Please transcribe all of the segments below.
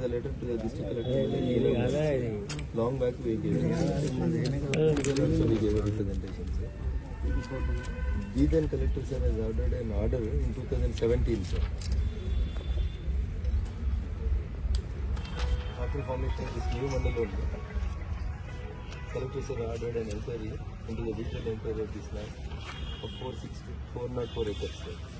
The letter to the district collector. Long back we gave. So we gave a representation. sir. Then collector sir has ordered an order in 2017 sir. After formation of this new mandal board, collector sir ordered an inquiry into the detailed inquiry of this land of 460, 404 acres sir.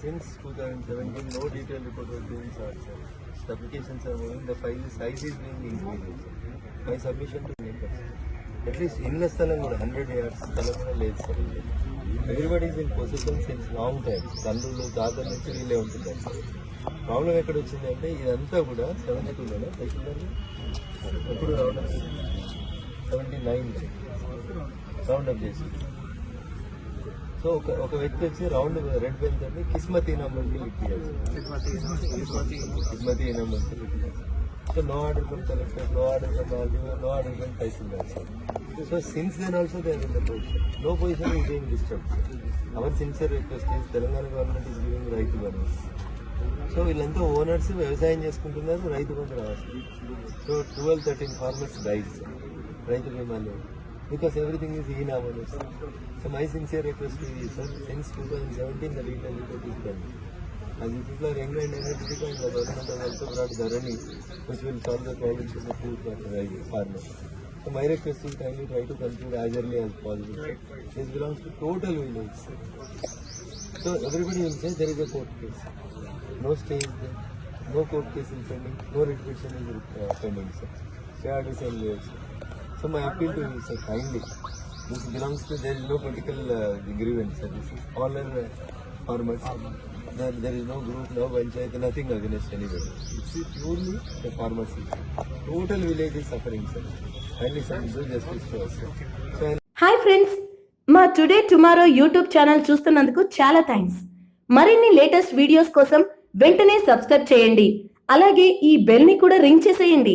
Since two thousand seventeen no detail report was giving sir sir applications are is being increase my ఇన్న స్థలం కూడా hundred years స్థలం లేదు sir everybody in position since long time తండ్రులు తాతల నుంచి వీళ్ళే ఉంటుందండి ప్రాబ్లం ఎక్కడ వచ్చింది అంటే ఇదంతా కూడా సెవెన్ ఎయిట్ ఉండడం ఎప్పుడు రావడం నైన్ రౌండ్ అప్ చేసి. సో ఒక ఒక వ్యక్తి వచ్చి రౌండ్ రెడ్ బెల్ట్ అని కిస్మతీ నంబర్కి లిఫ్ట్ చేయాలి. కిస్మతీ నంబర్కి lift so no order from collector no order from RDO no order from tahsildar so since then also they in the position no position is being disturb our sincere request is Telangana government is giving Rythu Bandhu so వీళ్ళంతా owners వ్యవసాయం చేసుకుంటున్నారు రైతు బంధు రావాలి. So twelve thirteen farmers rights రైతు బీమాలు because everything is ఈ నామోస్ so my sincere request is sir since 2017 the detailed report is done as you people are young and energetic and the government has also brought Dharani which will solve the problems of the food farmers so my request is kindly try to conclude as early as possible sir. this belongs to total village sir. so everybody will say there is a court case no stay is there no court case is pending no writ petition is uh, pending sir CRD is anywhere sir So my appeal to you sir kindly this belongs to there is no political uh, grievance sir this is all are uh, farmers there, there is no group no panchayat nothing against anybody it's purely the farmers issue total village is suffering sir kindly sir do justice to us sir so I hi friends మా today tomorrow YouTube channel చూస్తున్నందుకు చాలా thanks మరిన్ని latest videos కోసం వెంటనే subscribe చేయండి అలాగే ఈ బెల్ని కూడా రింగ్ చేసేయండి